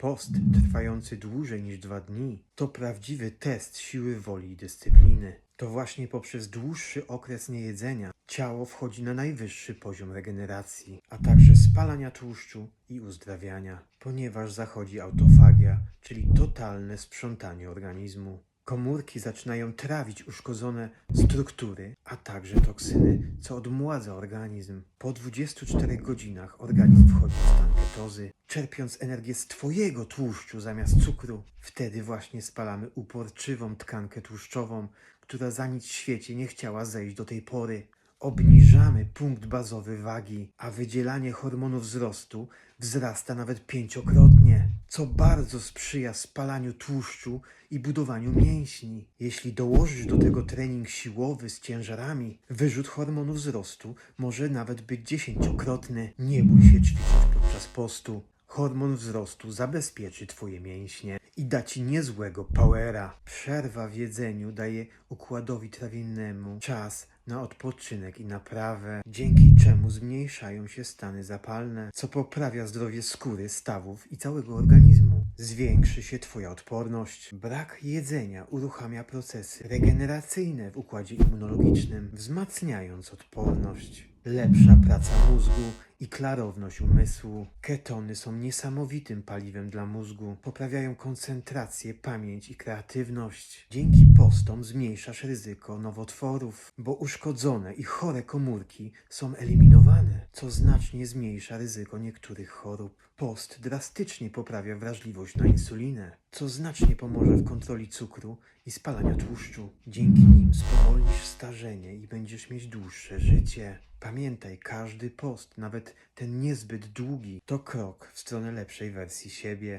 Post trwający dłużej niż dwa dni to prawdziwy test siły woli i dyscypliny. To właśnie poprzez dłuższy okres niejedzenia ciało wchodzi na najwyższy poziom regeneracji, a także spalania tłuszczu i uzdrawiania, ponieważ zachodzi autofagia, czyli totalne sprzątanie organizmu. Komórki zaczynają trawić uszkodzone struktury, a także toksyny, co odmładza organizm. Po 24 godzinach organizm wchodzi w stan ketozy, czerpiąc energię z Twojego tłuszczu zamiast cukru. Wtedy właśnie spalamy uporczywą tkankę tłuszczową, która za nic w świecie nie chciała zejść do tej pory. Obniżamy punkt bazowy wagi, a wydzielanie hormonu wzrostu wzrasta nawet pięciokrotnie, co bardzo sprzyja spalaniu tłuszczu i budowaniu mięśni. Jeśli dołożysz do tego trening siłowy z ciężarami, wyrzut hormonu wzrostu może nawet być dziesięciokrotny. Nie bój się ćwiczyć podczas postu. Hormon wzrostu zabezpieczy Twoje mięśnie i da Ci niezłego powera. Przerwa w jedzeniu daje układowi trawiennemu czas na odpoczynek i naprawę, dzięki czemu zmniejszają się stany zapalne, co poprawia zdrowie skóry, stawów i całego organizmu. Zwiększy się Twoja odporność. Brak jedzenia uruchamia procesy regeneracyjne w układzie immunologicznym, wzmacniając odporność. Lepsza praca mózgu i klarowność umysłu. Ketony są niesamowitym paliwem dla mózgu. Poprawiają koncentrację, pamięć i kreatywność. Dzięki postom zmniejszasz ryzyko nowotworów, bo uszkodzone i chore komórki są eliminowane, co znacznie zmniejsza ryzyko niektórych chorób. Post drastycznie poprawia wrażliwość na insulinę, co znacznie pomoże w kontroli cukru i spalania tłuszczu. Dzięki nim spowolnisz starzenie i będziesz mieć dłuższe życie. Pamiętaj, każdy post, nawet ten niezbyt długi, to krok w stronę lepszej wersji siebie.